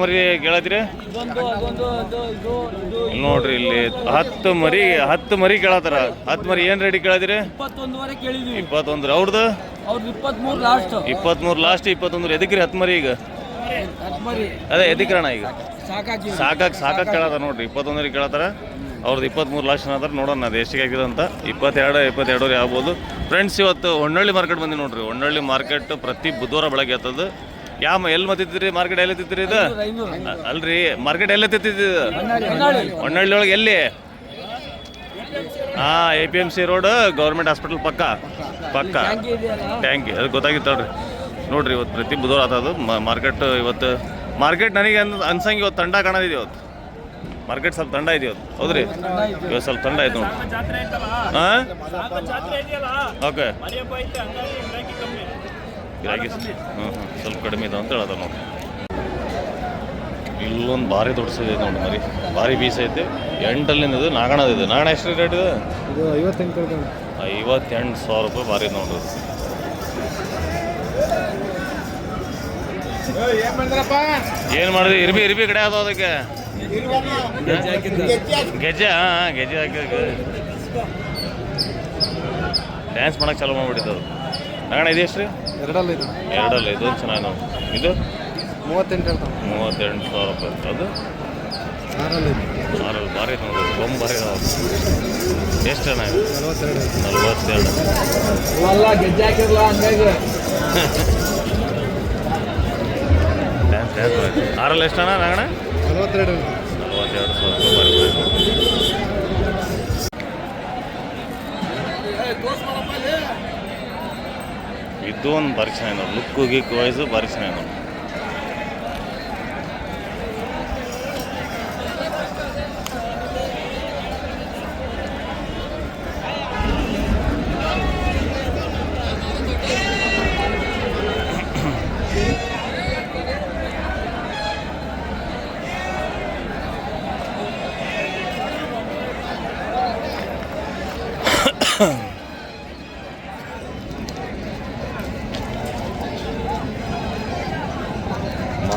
ಮರಿ ಕೇಳತ್ರಿ ನೋಡ್ರಿ, ಇಲ್ಲಿ ಹತ್ತು ಮರಿ ಹತ್ತು ಮರಿ ಕೇಳತ್ತಾರ. ಹತ್ತು ಮರಿ ಏನ್ ರೆಡಿ ಕೇಳದಿರಿ ಇಪ್ಪತ್ತೊಂದ್ರ ಅವ್ರದ್ದು ಇಪ್ಪತ್ಮೂರ್ ಇಪ್ಪತ್ಮೂರು ಲಾಸ್ಟ್ ಇಪ್ಪತ್ಮೂರು ಇಪ್ಪತ್ತೊಂದ್ರ. ಎದಕ್ರಿ ಹತ್ತು ಮರಿ ಈಗ? ಅದೇ ಎದಕ್ರಣ ಈಗ? ಸಾಕಾಕ್ ಸಾಕಾಗಿ ಕೇಳತ್ತಾರ ನೋಡ್ರಿ. ಇಪ್ಪತ್ತೊಂದರಿಗೆ ಕೇಳತ್ತಾರ. ಅವ್ರದ್ದು ಇಪ್ಪತ್ತ್ಮೂರು ಲಾಸ್ಟ್ ಅನ್ನತ್ತಾರ ನೋಡೋಣ ಅದು ಎಷ್ಟಿಗೆ ಆಗಿದೆ ಅಂತ. ಇಪ್ಪತ್ತೆರಡು ಇಪ್ಪತ್ತೆರಡು ಆಗ್ಬೋದು. ಫ್ರೆಂಡ್ಸ್ ಇವತ್ತು ಹೊನ್ನಳ್ಳಿ ಮಾರ್ಕೆಟ್ ಬಂದಿ ನೋಡ್ರಿ. ಹೊನ್ನಳ್ಳಿ ಮಾರ್ಕೆಟ್ ಪ್ರತಿ ಬುಧವಾರ ಬೆಳಗ್ಗೆ ಆಗ್ತದ ಯಾವ ಎಲ್ಲಿ ಮತ್ತಿದ್ರಿ ಮಾರ್ಕೆಟ್ ಎಲ್ಲಿ ತಿತ್ತಿರಿ ಇದು? ಅಲ್ರಿ ಮಾರ್ಕೆಟ್ ಎಲ್ಲ ತಿತ್ತಿದ್ದು ಹೊನ್ನಾಳಿ. ಹೊನ್ನಳ್ಳಿ ಒಳಗೆ ಎಲ್ಲಿ? ಹಾ A P M C road government hospital ಪಕ್ಕ. ಪಕ್ಕ. ಟ್ಯಾಂಕ್ ಅದು ಗೊತ್ತಾಗಿತ್ತು ನೋಡ್ರಿ. ನೋಡ್ರಿ ಇವತ್ತು ಪ್ರತಿ ಬುಧವಾರ ಆತದು ಮಾರ್ಕೆಟ್ ಇವತ್ತು ಮಾರ್ಕೆಟ್ ನನಗೆ ಅನ್ ಅನ್ಸಂಗೆ ಇವತ್ತು ತಂಡ ಕಾಣೋದಿದೆ ಇವತ್ತು. ಮಾರ್ಕೆಟ್ ಸ್ವಲ್ಪ ತಂಡ ಇದೆ ಇವತ್ತು. ಹೌದ್ರಿ? ಇವತ್ತು ಸ್ವಲ್ಪ ತಂಡ ಆಯ್ತು ನೋಡಿ ಹಾಂ ಓಕೆ. ಗಿರಾಕಿ ಸ್ವಲ್ಪ ಕಡಿಮೆ ಇದೆ ಅಂತ ಹೇಳದ ನೋಡಿ ಇಲ್ಲೊಂದು ಭಾರಿ ದೊಡ್ಡ ನೋಡಿ ಮರಿ. ಭಾರಿ ಬೀಸ್ ಐತೆ. ಎಂಟಲ್ಲಿಂದ ಇದು ನಾಗಣದಿದೆ ನಾಗಣ ಎಷ್ಟು ರೇಟ್ ಇದೆ? ಇದು ಐವತ್ತೆಂಟು ಐವತ್ತೆಂಟು ಸಾವಿರ ರೂಪಾಯಿ ಭಾರಿ ನೋಡ್ರಿ ಏನು ಮಾಡಿದ್ರಿ? ಇರ್ಬಿ ಇರ್ಬಿ ಕಡೆ ಅದು ಅದಕ್ಕೆ. ಗೆಜ್ಜೆ ಹಾಂ ಗೆಜ್ಜೆ ಹಾಕಿ ಡ್ಯಾನ್ಸ್ ಮಾಡಕ್ಕೆ ಚಾಲೂ ಮಾಡಿಬಿಟ್ಟಿದ್ದು ಅದು. ನಾಗಣ ಇದು ಎಷ್ಟು ರೀ ಎರಡಲ್ಲ ಇದು. ಎರಡಲ್ಲ ಇದು ಚೆನ್ನಾಗಿ ನೋಡಿ. ಇದು? ಮೂವತ್ತೆಂಟು ಹೇಳ್ತಾನೆ. ಮೂವತ್ತೆಂಟು ಸಾವಿರ ರೂಪಾಯಿ ಅದು? ಆರಲ್ಲ ಇದು. ಆರಲ್ಲಿ ಭಾರಿ ನೋಡ್ರಿ ತುಂಬ ಭಾರಿ ನಾವು ಎಷ್ಟು ಚೆನ್ನಾಗಿ ನಲವತ್ತೆರಡು. ನಲ್ವತ್ತೆರಡು. ಅಲ್ಲ ಗೆಜ್ಜೆ ಹಾಕಿರಲ್ಲ ಹಂಗಾಗಿ? ಡ್ಯಾನ್ಸ್ ಡ್ಯಾನ್ಸ್ ಮಾಡಿ ಆರಲ್ಲಿ ಎಷ್ಟಣ್ಣ ನಾಗಣ ನಲ್ವತ್ತೆರಡು. ನಲ್ವತ್ತೆರಡು ಸಾವಿರ ರೂಪಾಯಿ ಭಾರಿ ಇದು ಒಂದು ಭಾರಿ ಚೆನ್ನಾಗಿ ನೋಡಿ ಲುಕ್ಕು ಗಿಕ್ ವೈಸು ಭಾರಿ ಚೆನ್ನಾಗಿ ನೋಡಿ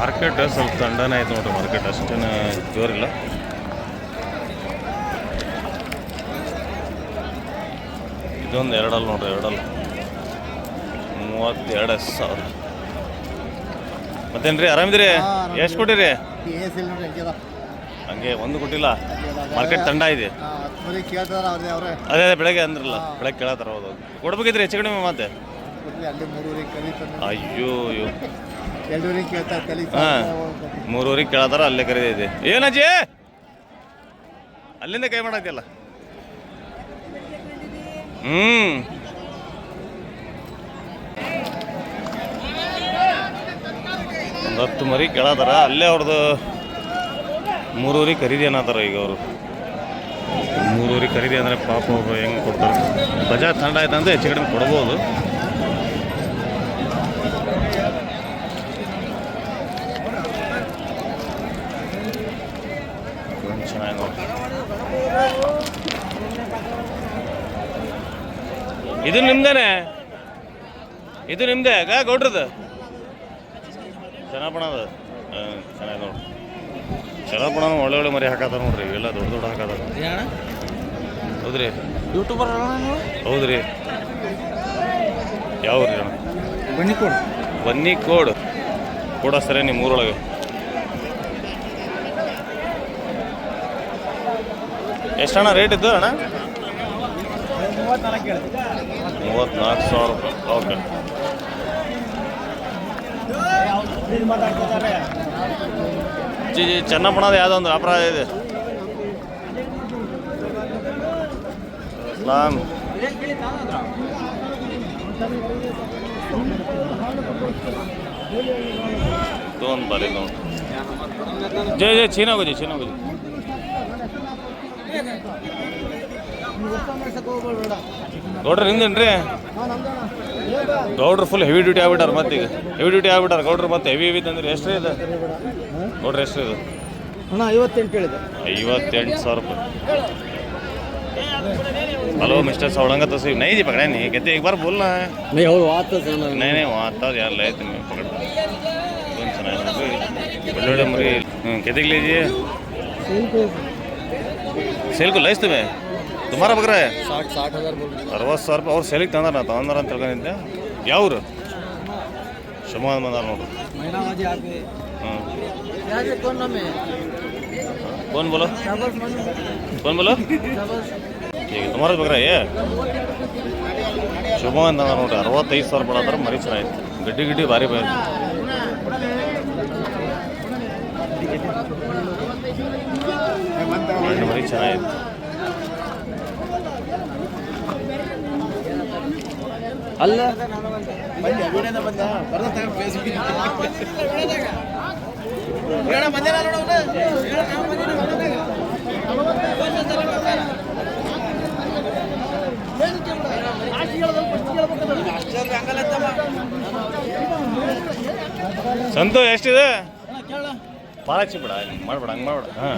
ಮಾರ್ಕೆಟ್ ಸ್ವಲ್ಪ ತಂಡನೇ ಆಯ್ತು ನೋಡ್ರಿ ಮಾರ್ಕೆಟ್ ಅಷ್ಟೇನು ಜೋರಿಲ್ಲ. ಇದೊಂದು ಎರಡಲ್ಲ ನೋಡ್ರಿ ಎರಡಲ್ಲ. ಮೂವತ್ತೆರಡು ಸಾವಿರ. ಮತ್ತೇನ್ರಿ ಆರಾಮಿದ್ರಿ ಎಷ್ಟು ಕೊಟ್ಟಿರಿ? ಹಂಗೆ ಒಂದು ಕೊಟ್ಟಿಲ್ಲ? ಮಾರ್ಕೆಟ್ ತಂಡ ಇದೆ. ಅದೇ ಅದೇ ಬೆಳಗ್ಗೆ ಅಂದ್ರಲ್ಲ ಬೆಳಗ್ಗೆ ಕೇಳತ್ತಾರ ಹೌದು ಕೊಡ್ಬೇಕಿದ್ರಿ ಹೆಚ್ಚು ಕಡಿಮೆ ಮತ್ತೆ? ಅಯ್ಯೋ ಅಯ್ಯೋ. ಹಾ. ಕೇಳತಾರ ಕೇಳತ್ತಾರ ಅಲ್ಲೇ ಕರೀದಿದೆ ಏನಜ್ಜಿ ಅಲ್ಲಿಂದ ಕೈ ಮಾಡತ್ತಿಲ್ಲ ಹ್ಮ್. ಒಂದು ಹತ್ತು ಮರಿ ಕೇಳತ್ತಾರ ಅಲ್ಲೇ ಅವ್ರದ್ದು ಮೂರೂರಿಗೆ ಖರೀದಿ ಅನ್ನತ್ತಾರ ಈಗ ಅವರು. ಮೂರೂರಿಗೆ ಖರೀದಿ ಅಂದರೆ ಪಾಪ ಹೆಂಗೆ ಕೊಡ್ತಾರೆ? ಬಜಾರ್ ತಂಡ ಆಯ್ತಂದ್ರೆ ಹೆಚ್ಚು ಕಡಿಮೆ ಕೊಡ್ಬೋದು ಒಂದು ಚೆನ್ನಾಗಿ ನೋಡಿ ಇದು ನಿಮ್ದೇನೆ? ಇದು ನಿಮ್ದೆ? ಗಾ ಗೌಡ್ರದ್ದು? ಚೆನ್ನಾಪಣ ಅದು ಹಾಂ ಚೆನ್ನಾಗಿ ನೋಡ್ರಿ ಚೆನ್ನಾಪಣ ಒಳ್ಳೆ ಒಳ್ಳೆ ಮರಿ ಹಾಕತ್ತಾರ ನೋಡ್ರಿ ಎಲ್ಲ ದೊಡ್ಡ ದೊಡ್ಡ ಹಾಕತ್ತಾರ ಹೌದ್ರಿ. ಯೂಟ್ಯೂಬರ್ ಹೌದ್ರಿ ಯಾವ ರೀ ಅಣ್ಣ ಬನ್ನಿ ಕೋಡ್ ಬನ್ನಿ ಕೋಡ್ ಕೂಡ ಸರಿ ನಿಮ್ಮ ಊರೊಳಗೆ. ಎಷ್ಟಣ್ಣ ರೇಟ್ ಇದ್ದು ಅಣ್ಣ? ಮೂವತ್ತ್ನಾಲ್ಕು ಸಾವಿರ ರೂಪಾಯಿ ಓಕೆ ಜಿ ಜಿ ಚೆನ್ನಪ್ಪಣದ ಯಾವುದೋ ಒಂದು ಅಪರಾಧ ಇದೆ ಇಸ್ಲಾಂ ಒಂದು ಬರೀ ನೋಡಿ ಜೈ ಜೈ ಚೀನಾ ಹೋಗಿ ಚೀನಾ ಹೋಗಿ ಗೌಡ್ರ ನಿಮ್ದೇನ್ರಿ ಗೌಡ್ರು ಫುಲ್ ಹೆವಿ ಡ್ಯೂಟಿ ಆಗ್ಬಿಟ್ಟಾರ ಮತ್ತೀಗ ಹೆವಿ ಡ್ಯೂಟಿ ಆಗ್ಬಿಟ್ಟಾರ ಗೌಡ್ರು ಮತ್ತೆ ಹೆವಿ ಹೆವಿ ತಂದ್ರಿ ಎಷ್ಟು ಇದೆ ಗೌಡ್ರ ಎಷ್ಟು ಇದು ಅಣ್ಣ ಐವತ್ತೆಂಟು ಹೇಳಿದೆ ಐವತ್ತೆಂಟು ಸಾವಿರ ರೂಪಾಯಿ ಹಲೋ ಮಿಸ್ಟರ್ सौड़ंगा तो सिर्फ नहीं जी पकड़ा नहीं कहते एक बार बोलना है नहीं हो आता नहीं नहीं वहाँ आता यार ले तुम्हें पकड़ कौन सुना है ಒಳ್ಳೊಳ್ಳೆ ಮರಿ ಹ್ಞೂ कितने के लीजिए ಸೇಲ್ को ಲೈಸ್ तुम्हें ತುಮಾರ ಬಗ್ರೆ. ಅರವತ್ತು ಸಾವಿರ ರೂಪಾಯಿ ಅವ್ರು ಸೆಲೆಕ್ಟ್ ತಂದಾರ ನಾ ತಂದಾರ ಅಂತ ತಿಳ್ಕೊಂಡಿದ್ದೆ. ಯಾವ್ರು? ಶಿವಮೊಗ್ಗ ಬಂದಾರ ನೋಡ್ರಿ ಫೋನ್ ಬೋಲೋ? ಫೋನ್ ಬೋಲೋ? ಈಗ ದುಮಾರ ಬಗ್ರೆ ಶಿವಮೊಗ್ಗ ತಂದಾರ ನೋಡ್ರಿ ಅರವತ್ತೈದು ಸಾವಿರ ಬಡದ್ರ ಮರಿ ಚೆನ್ನಾಗಿತ್ತು ಗಡ್ಡಿ ಗಿಡ್ಡಿ ಭಾರಿ ಬೈರು ಮರಿ ಚೆನ್ನಾಗಿತ್ತು ಅಲ್ಲ. ಬಂದೆ ವಿಡಿಯೋದ ಬಂದ. ಬರ್ದ ಫೇಸ್ಬುಕ್ ಸಂತು ಎಷ್ಟಿದೆ? ಪಾಲಕ್ಷಿ ಬಿಡ ಮಾಡ್ಬೇಡ ಹಂಗೆ ಮಾಡ್ಬೇಡ. ಹಾಂ.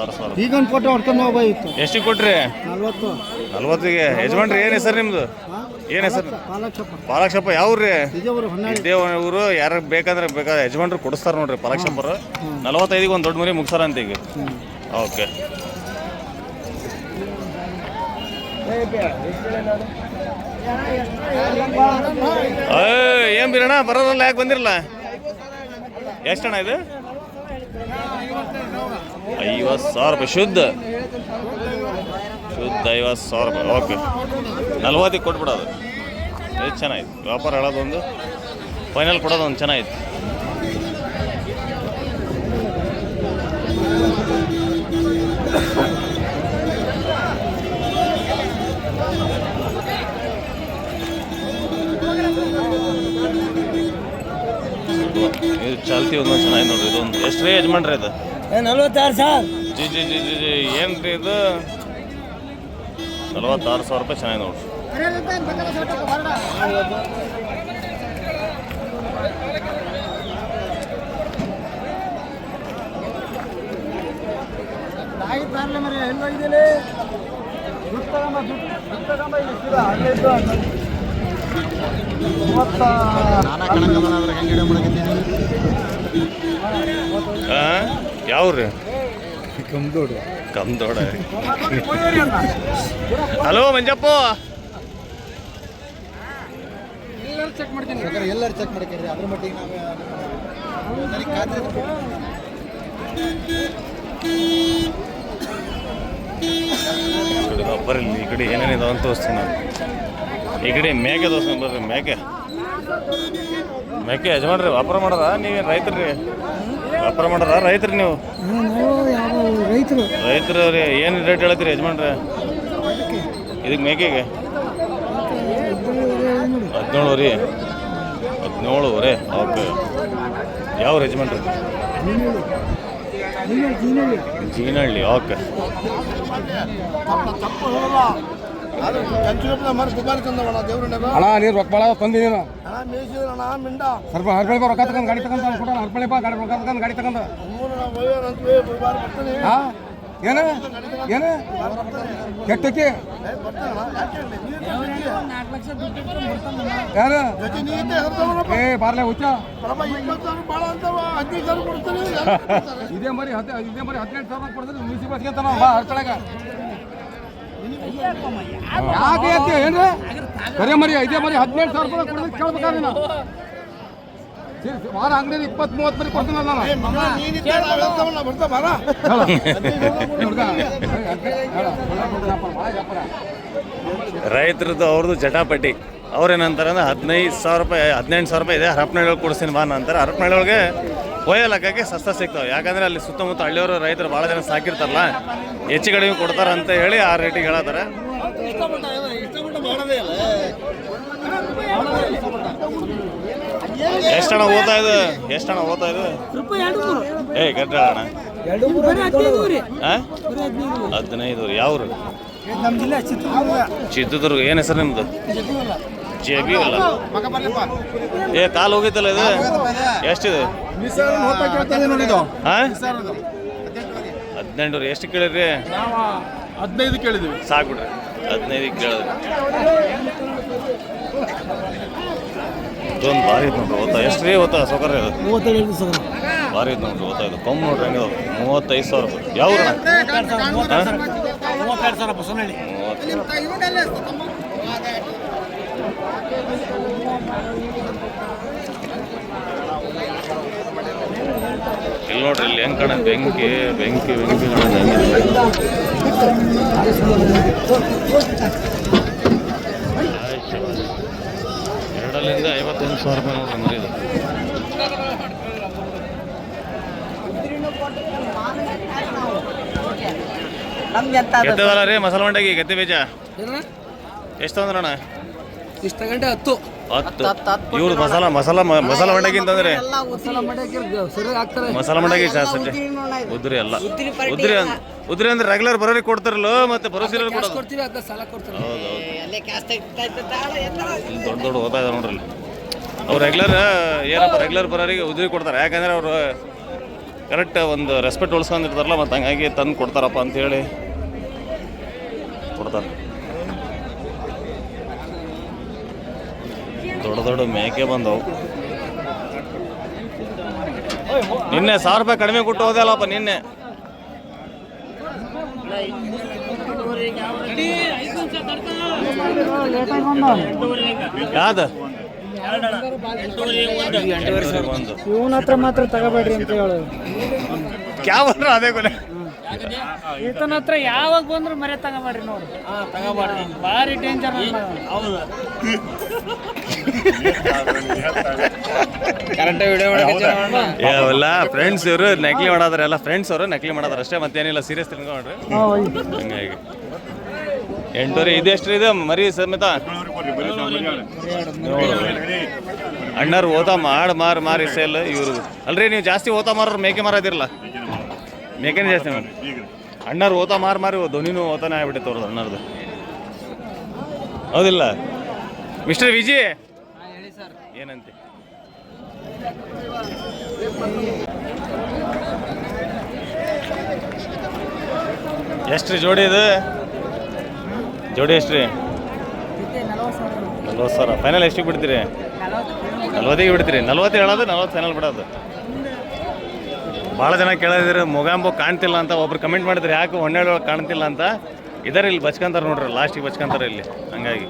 ಆರು ಸಾವಿರ. ಈಗ ಒಂದು ಫೋಟೋ ಹೊಡ್ಕೊಂಡು ಹೋಗ್ಬೋದಿತ್ತು ಎಷ್ಟಿಗೆ ಕೊಟ್ರಿ? ನಲ್ವತ್ತು. ನಲ್ವತ್ತಿಗೆ. ಯಜಮಾನ್ರಿ ಏನು ಹೆಸರು ನಿಮ್ಮದು ಏನು ಹೆಸರು? ಪಾಲಕ್ಷಪ್ಪ. ಪಾಲಕ್ಷಪ್ಪ. ಯಾವ್ರಿ ವಿಜಯಪುರ ಹೊನ್ನಾಳಿ. ಇದೇ ಊರು ಯಾರು ಬೇಕಾದ್ರೆ ಬೇಕಾದ್ರೆ ಯಜಮಾನ್ರು ಕೊಡಿಸ್ತಾರ ನೋಡ್ರಿ ಪಾಲಕ್ಷಪ್ಪರು. ನಲ್ವತ್ತೈದಿಗೆ ಒಂದು ದೊಡ್ಡ ಮನೆ ಮುಗಿಸಾರ ಅಂತ ಈಗ ಓಕೆ. ಏನು ಬೀರಣ್ಣ ಬರೋದಲ್ಲ ಯಾಕೆ ಬಂದಿರಲ್ಲ? ಎಷ್ಟಣ್ಣ ಇದು? ಐವತ್ತು ಸಾವಿರ ರೂಪಾಯಿ. ಶುದ್ಧ. ಶುದ್ಧ ಐವತ್ತು ಸಾವಿರ ರೂಪಾಯಿ. ಓಕೆ ನಲ್ವತ್ತಿಗೆ ಕೊಟ್ಬಿಡೋದು. ಇದು ಚೆನ್ನಾಗಿತ್ತು. ವ್ಯಾಪಾರ ಹೇಳೋದೊಂದು ಫೈನಲ್ ಕೊಡೋದೊಂದು ಚೆನ್ನಾಗಿತ್ತು. ಇದು ಚಾಲ್ತಿ ಒಂದೊಂದು ಚೆನ್ನಾಗಿ ನೋಡ್ರಿ. ಇದೊಂದು ಎಷ್ಟು ರೀ ಯಜಮಾನ್ರಿ ಇದು? ನಲ್ವತ್ತಾರು ಸರ್ ಜಿ ಜಿ ಜಿ ಜಿ ಜಿ ಏನು ರೀ ಇದು? ನಲ್ವತ್ತಾರು ಸಾವಿರ ರೂಪಾಯಿ ಚೆನ್ನಾಗಿ ನೋಡ್ರಿ ನಾನಾ ಕಣಗಮನಾದ್ರೆ ಹೆಂಗೆ ಗಿಡ ಮಾಡಕಿದ್ದೀನಿ ಹಾಂ ಯಾವ್ರಿ? ಕಮ್ ಕಮ್ದೋಡ ಹಲೋ ಮಂಜಪ್ಪ. ಬರಲಿ ಎಲ್ಲರೂ ಚೆಕ್ ಮಾಡ್ಕೊಂಡ್ರಿ ಅದ್ರ ಮಟ್ಟಿಗೆ ನಾವು ನನಗೆ ಖಾತ್ರಿ ಇದೆ. ಬರ್ರಿ ಈ ಕಡೆ ಏನೇನಿದೆ ಅಂತ ತೋರಿಸ್ತೀನಿ ನಾನು. ಈ ಕಡೆ ಮೇಕೆ ತೋರಿಸ್ತೀನಿ ಬರ್ರಿ ಮೇಕೆ. ಮೇಕೆ ಯಜಮಾನ್ರಿ ವ್ಯಾಪಾರ ಮಾಡೋದಾ? ನೀವೇನು ರೈತರಿ ವ್ಯಾಪಾರ ಮಾಡ್ರ ರೈತರು ನೀವು? ರೈತರು. ರೈತರು ರೀ ಏನು ರೇಟ್ ಹೇಳ್ತೀರಿ ಯಜಮಾನ್ರೆ? ಇದಕ್ಕೆ ಮೇಕೆಗೆ? ಹದಿನೇಳು ರೀ ಹದಿನೇಳು ರೀ ಓಕೆ. ಯಾವ ಯಜಮಾನ್ರಿ? ಜೀನಹಳ್ಳಿ ಓಕೆ. ಅಣ್ಣ ನೀನು ರೊಕ್ಕ ಭಾಳ ತಂದಿ ನೀನು ಸ್ವಲ್ಪ ಹರ್ಬಳಿ ಬಾ ರೊಕ್ಕ ತಗೊಂಡು ಗಾಡಿ ತಗೊಂಡು ಕೊಡ ಹರ್ಬಳಿ ಬಾ ಗಾಡಿ ರೊಕ್ಕ ತಗೊಂಡು ಗಾಡಿ ತಗೊಂಡು ಹಾ? ಏನು? ಏನು? ಕೆಟ್ಟಕ್ಕೆ ಯಾರು. ಏ ಬಾರ್ಲೆ ಹುಚ್ಚ. ಇದೇ ಮರಿ ಹತ್ತು ಇದೇ ಮರಿ ಹದಿನೆಂಟು ಸಾವಿರ ಕೊಡ್ತಾರೆ ಮಿಸಿ ಅಂತ ನಾವು ಬಾ ಯಾಕೆ ಅಂತ ಏನ್ರಿ ಬರೇ ಮರಿ ಇದೇ ಮರಿ ಹದಿನೆಂಟು ಸಾವಿರ ರೂಪಾಯಿ ವಾರ ಅಂಗಡಿ ಇಪ್ಪತ್ತು ಮೂವತ್ತು ಮರಿ ಕೊಡ್ತೀನಿ ನಾನು. ರೈತರದ್ದು ಅವ್ರದ್ದು ಜಟಾಪಟಿ. ಅವ್ರೇನಂತಾರೆ ಅಂದ್ರೆ ಹದಿನೈದು ಸಾವಿರ ರೂಪಾಯಿ ಹದಿನೆಂಟು ಸಾವಿರ ರೂಪಾಯಿ ಇದೆ ಹರಪನಹಳ್ಳಿ ಕೊಡಿಸ್ತೀನಿ ಬಾ ಅಂತಾರೆ. ಹರಪನಹಳ್ಳಿ ಒಳಗೆ ಒಯ್ಯೋ ಹಾಕಕ್ಕೆ ಸಸ್ತ ಸಿಗ್ತಾವೆ. ಯಾಕಂದರೆ ಅಲ್ಲಿ ಸುತ್ತಮುತ್ತ ಹಳ್ಳಿಯವರು ರೈತರು ಭಾಳ ಜನ ಸಾಕಿರ್ತಾರಲ್ಲ ಹೆಚ್ಚು ಕಡಿಮೆ ಕೊಡ್ತಾರೆ ಅಂತ ಹೇಳಿ ಆ ರೇಟಿಗೆ ಹೇಳತ್ತಾರೆ. ಎಷ್ಟಣ ಓದ್ತಾ ಇದು? ಎಷ್ಟಣ ಓದ್ತಾ ಇದು? ಏ ಗಡ್ಡ ಅಣ್ಣ? ಹದಿನೈದು ರೀ ಯಾವ್ರು ನಮ್ಮ ಜಿಲ್ಲೆ ಚಿತ್ರದುರ್ಗ. ಚಿತ್ರದುರ್ಗ ಏನು ಹೆಸರು ನಿಮ್ದು? ಜೆಬಿ ಅಲ್ಲ. ಏ ಕಾಲು ಹೋಗಿತ್ತಲ್ಲ ಇದು? ಎಷ್ಟಿದೆ? ಹದಿನೆಂಟು ರೀ ಎಷ್ಟು ಕೇಳಿದ್ರಿ? ಹದಿನೈದು ಕೇಳಿದ್ವಿ. ಸಾಕು ಬಿಡ್ರಿ ಹದಿನೈದಕ್ಕೆ ಕೇಳಿದ್ರಿ. ಇದೊಂದು ಭಾರಿ ಇತ್ತು ನೋಡ್ರಿ ಓದ್ತಾ ಎಷ್ಟು ರೀ ಓದ್ತಾ ಸೌಕರ್ಯ ಅದು? ಭಾರಿ ಇದು ನೋಡ್ರಿ ಗೊತ್ತಾಯ್ತು ಕಮ್ಮಿ ನೋಡ್ರಿ ಹೆಂಗೆ ಮೂವತ್ತೈದು ಸಾವಿರ ರೂಪಾಯಿ ಯಾವ ಬಸವನಹಳ್ಳಿ ಮೂವತ್ತು ಇಲ್ಲಿ ನೋಡ್ರಿ ಇಲ್ಲಿ ಹೆಂಗ್ ಕಾಣ ಬೆಂಕಿ ಬೆಂಕಿ ಬೆಂಕಿ ಎರಡರಿಂದ ಐವತ್ತೊಂದು ಸಾವಿರ ರೂಪಾಯಿ ನೋಡ್ರಿ ಅಂದ್ರೆ ಇದು ನಮ್ಗೆ ಎಂತ ರೀ ಮಸಾಲ ಮಂಡಗಿ ಗೆದ್ದೆ ಬೀಜ. ಎಷ್ಟು ತಂದ್ರಣ್ಣ ಇಷ್ಟ ಗಂಟೆ ಹತ್ತು. ಹತ್ತು. ಇವ್ರು ಮಸಾಲ ಮಸಾಲ ಮ- ಮಸಾಲ ಮಂಡಗಿ ಅಂತಂದ್ರೆ ಮಸಾಲ ಮಾಡಕ್ಕೆ ಸರಿ ಆಗ್ತಾರೆ ಮಸಾಲ ಮಂಡಗಿ ಜಾಸ್ತಿ ಉದ್ರಿ ಅಲ್ಲ ಉದ್ರಿ ಅಂದ್ ಉದ್ರಿ ಅಂದ್ರೆ ರೆಗ್ಯುಲರ್ ಬರೋರಿಗೆ ಕೊಡ್ತಾರಲ್ಲ ಮತ್ತೆ ಬರೋಸಿರೋ ಕೊಡೋದು. ಕೊಡ್ತೀವಿ ಅದ ಸಾಲ ಕೊಡ್ತೀವಿ. ಹೌದು ಇಲ್ಲಿ ದೊಡ್ಡ ದೊಡ್ಡ ಓದ್ತಾ ನೋಡ್ರಿ ಇಲ್ಲಿ ಅವ್ರು ರೆಗ್ಯುಲರ್ ಏನಪ್ಪ ರೆಗ್ಯುಲರ್ ಬರೋರಿಗೆ ಉದ್ರಿ ಕೊಡ್ತಾರೆ. ಯಾಕಂದ್ರೆ ಅವರು ಕರೆಕ್ಟ್ ಒಂದು ರೆಸ್ಪೆಕ್ಟ್ ಉಳ್ಸ್ಕೊಂಡಿರ್ತಾರಲ್ಲ ಮತ್ತು ಹಂಗಾಗಿ ತಂದು ಕೊಡ್ತಾರಪ್ಪ ಅಂತೇಳಿ ಕೊಡ್ತಾರೆ. ದೊಡ್ಡ ದೊಡ್ಡ ಮೇಕೆ ಬಂದವು. ನಿನ್ನೆ ಸಾವಿರ ರೂಪಾಯಿ ಕಡಿಮೆ ಕೊಟ್ಟು ಹೋದಲ್ಲಪ್ಪ ನಿನ್ನೆ. ಯಾವ್ದು? ಇವನ ಹತ್ರ ಮಾತ್ರ ತಗೋಬೇಡ್ರಿ ಅಂತ ಹೇಳೋದು ಕ್ಯಾವ್ ಅಂದ್ರೆ ಅದೇ ಕೊನೆ ಈತನ ಹತ್ರ ಯಾವಾಗ ಬಂದ್ರು ಮರೆ ತಗೋಬೇಡ್ರಿ ನೋಡಿ ತಗೋಬೇಡ್ರಿ ಭಾರಿ ಡೇಂಜರ್ ಎಲ್ಲ ಫ್ರೆಂಡ್ಸ್ ಇವರು ನಕಲಿ ಮಾಡಾದ್ರೆ ಎಲ್ಲ ಫ್ರೆಂಡ್ಸ್ ಅವರು ನಕಲಿ ಮಾಡಾದ್ರೆ ಅಷ್ಟೇ ಮತ್ತೇನಿಲ್ಲ ಸೀರಿಯಸ್ ತಿಳ್ಕೊಂಡ್ರಿ ಹಂಗಾಗಿ ಎಂಟೂರಿ ಇದೆಷ್ಟು ಇದೆ ಮರಿ ಸಮೇತ? ಅಣ್ಣರು ಓತ ಮಾಡ್ ಮಾರ್ ಮಾರಿ ಸೇಲ್ ಇವ್ರು. ಅಲ್ರಿ, ನೀವು ಜಾಸ್ತಿ ಓತ ಮಾರೋರು ಮೇಕೆ ಮಾರದಿರಲ್ಲ? ಮೇಕೆನೇ ಜಾಸ್ತಿ ಮಾಡಿ ಅಣ್ಣರು ಓತ ಮಾರ್ ಮಾರಿ ಧ್ವನಿನೂ ಓತಾನೆ ಆಗ್ಬಿಟ್ಟಿತ್ತು ಅವ್ರದ್ದು ಅಣ್ಣರದು. ಹೌದಿಲ್ಲ? ಮಿಸ್ಟರ್ ವಿಜಿ? ಏನಂತೆ? ಎಷ್ಟು ಜೋಡಿ ಇದು? ಜೋಡಿ ಎಷ್ಟು ರೀ ನಲ್ವತ್ತು ಸಾವಿರ. ಫೈನಲ್ ಎಷ್ಟಿಗೆ ಬಿಡ್ತೀರಿ? ನಲ್ವತ್ತಿಗೆ ಬಿಡ್ತೀರಿ. ನಲ್ವತ್ತು ಹೇಳೋದು, ನಲ್ವತ್ತು ಫೈನಲ್ ಬಿಡೋದು. ಭಾಳ ಜನ ಕೇಳಿದ್ರೆ, ಮೊಗಾಂಬೋ ಕಾಣ್ತಿಲ್ಲ ಅಂತ. ಒಬ್ರು ಕಮೆಂಟ್ ಮಾಡಿದ್ರೆ, ಯಾಕೆ ಹೊನ್ನೆರಡು ಕಾಣ್ತಿಲ್ಲ ಅಂತ. ಇದಾರೆ ಇಲ್ಲಿ ಬಚ್ಕೊಂತಾರೆ ನೋಡ್ರಿ ಲಾಸ್ಟಿಗೆ ಬಚ್ಕೊಂತಾರೆ ಇಲ್ಲಿ. ಹಂಗಾಗಿ.